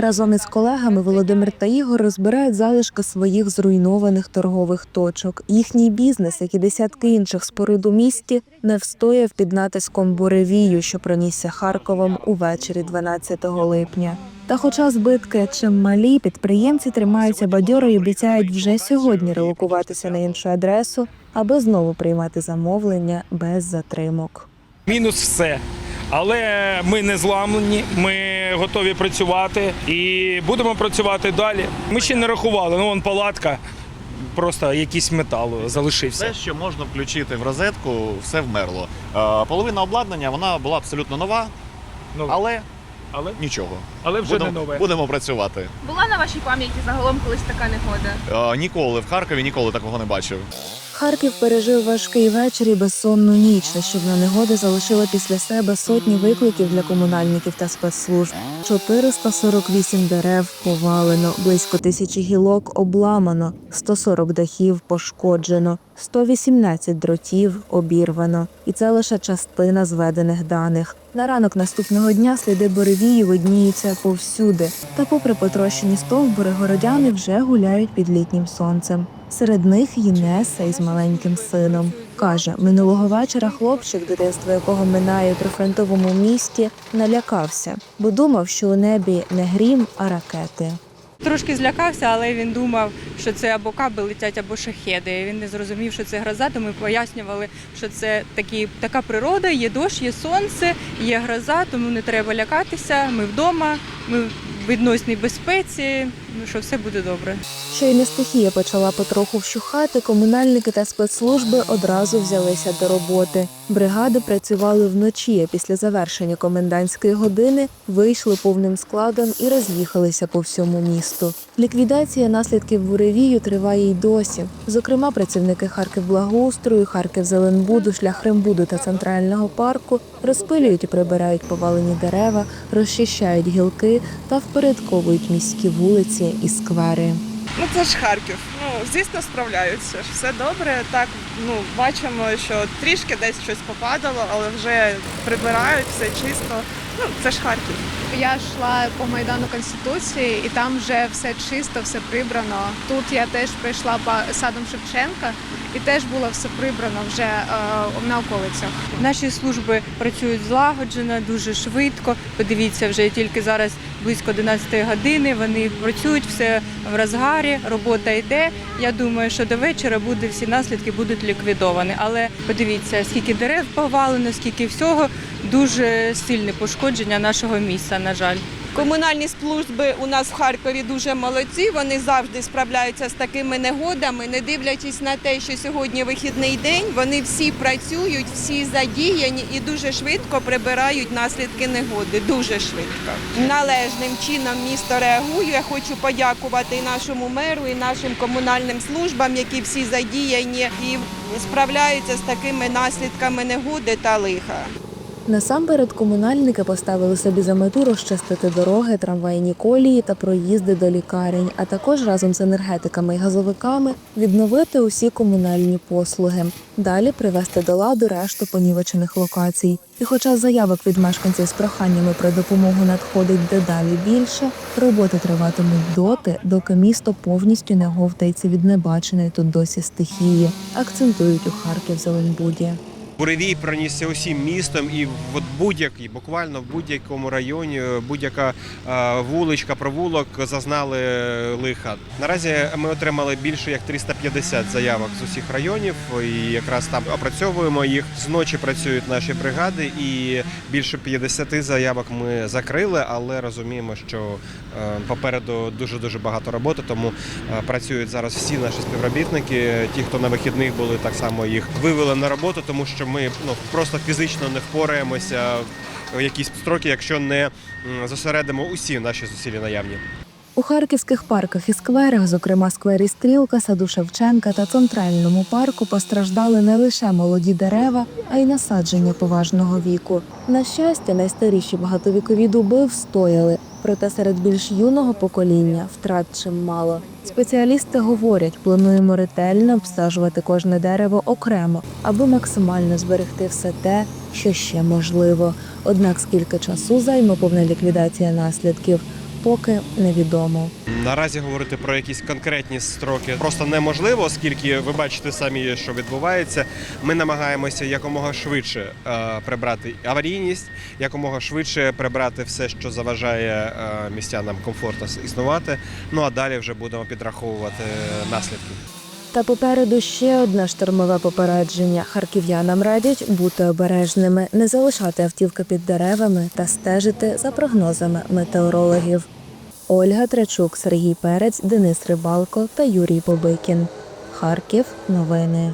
Разом із колегами Володимир та Ігор розбирають залишки своїх зруйнованих торгових точок. Їхній бізнес, як і десятки інших споруд у місті, не встояв під натиском буревію, що пронісся Харковом увечері 12 липня. Та, хоча збитки чим малі, підприємці тримаються бадьоро і обіцяють вже сьогодні релокуватися на іншу адресу, аби знову приймати замовлення без затримок. Мінус все. Але ми не зламлені, ми готові працювати і будемо працювати далі. Ми ще не рахували. Ну, вон палатка, просто якийсь метал залишився. Все, що можна включити в розетку, все вмерло. Е, Половина обладнання вона була абсолютно нова, Ну, але але, нічого. але вже будемо, не нове. будемо працювати. Була на вашій пам'яті загалом колись така негода? Е, Ніколи в Харкові ніколи такого не бачив. Харків пережив важкий вечір і безсонну ніч. Нещодавна негода залишила після себе сотні викликів для комунальників та спецслужб. 448 дерев повалено, близько тисячі гілок обламано, 140 дахів пошкоджено, 118 дротів обірвано. І це лише частина зведених даних. На ранок наступного дня сліди буревії видніються повсюди. Та, попри потрощені стовбури, городяни вже гуляють під літнім сонцем. Серед них Єнеса із маленьким сином. Каже, минулого вечора хлопчик, дитинство якого минає при фронтовому місті, налякався, бо думав, що у небі не грім, а ракети. Трошки злякався, але він думав, що це або каби летять, або шахеди. Він не зрозумів, що це гроза, то ми пояснювали, що це такі, така природа, є дощ, є сонце, є гроза, тому не треба лякатися. Ми вдома, ми відносній безпеці, ну, що все буде добре. Щойно стихія почала потроху вщухати, комунальники та спецслужби одразу взялися до роботи. Бригади працювали вночі, а після завершення комендантської години вийшли повним складом і роз'їхалися по всьому місту. Ліквідація наслідків буревію триває й досі. Зокрема, працівники Харківблагоустрою, Харківзеленбуду, Шляхрембуду та центрального парку розпилюють і прибирають повалені дерева, розчищають гілки та впорядковують міські вулиці і сквери. Ну це ж Харків. Ну звісно, справляються. Все добре. Так ну бачимо, що трішки десь щось попадало, але вже прибирають все чисто. Ну це ж Харків. Я йшла по майдану Конституції, і там вже все чисто, все прибрано. Тут я теж прийшла по садом Шевченка, і теж було все прибрано вже е, на околицях. Наші служби працюють злагоджено, дуже швидко. Подивіться, вже тільки зараз близько 11 години. Вони працюють все в розгарі, робота йде. Я думаю, що до вечора буде всі наслідки будуть ліквідовані. Але подивіться, скільки дерев повалено, скільки всього дуже сильне пошкодження нашого міста. На жаль. Комунальні служби у нас в Харкові дуже молодці. Вони завжди справляються з такими негодами, не дивлячись на те, що сьогодні вихідний день. Вони всі працюють, всі задіяні і дуже швидко прибирають наслідки негоди. Дуже швидко. Належним чином місто реагує. Я хочу подякувати і нашому меру, і нашим комунальним службам, які всі задіяні і справляються з такими наслідками негоди та лиха. Насамперед комунальники поставили собі за мету розчистити дороги, трамвайні колії та проїзди до лікарень, а також разом з енергетиками і газовиками відновити усі комунальні послуги. Далі привести до ладу решту понівечених локацій. І хоча заявок від мешканців з проханнями про допомогу надходить дедалі більше, роботи триватимуть доти, доки місто повністю не говтається від небаченої тут досі стихії, акцентують у Харків Зеленбуді. Буревій пронісся усім містом, і от будь-який, буквально в будь-якому районі, будь-яка е, вуличка, провулок зазнали лиха. Наразі ми отримали більше як 350 заявок з усіх районів, і якраз там опрацьовуємо їх. Зночі працюють наші бригади, і більше 50 заявок ми закрили, але розуміємо, що е, попереду дуже дуже багато роботи, тому е, працюють зараз всі наші співробітники. Ті, хто на вихідних були, так само їх вивели на роботу, тому що ми ну просто фізично не впораємося в якісь строки, якщо не зосередимо усі наші зусилля наявні. У харківських парках і скверах, зокрема сквері Стрілка, саду Шевченка та центральному парку, постраждали не лише молоді дерева, а й насадження поважного віку. На щастя, найстаріші багатовікові дуби встояли, проте серед більш юного покоління втрат чимало. Спеціалісти говорять, плануємо ретельно обстежувати кожне дерево окремо, аби максимально зберегти все те, що ще можливо. Однак скільки часу займе повна ліквідація наслідків, поки невідомо. Наразі говорити про якісь конкретні строки просто неможливо, оскільки ви бачите самі, що відбувається. Ми намагаємося якомога швидше е, прибрати аварійність, якомога швидше прибрати все, що заважає е, містянам комфортно існувати. Ну а далі вже будемо підраховувати наслідки. Та попереду ще одне штормове попередження. Харків'янам радять бути обережними, не залишати автівки під деревами та стежити за прогнозами метеорологів. Ольга Тречук, Сергій Перець, Денис Рибалко та Юрій Побикін. Харків. Новини.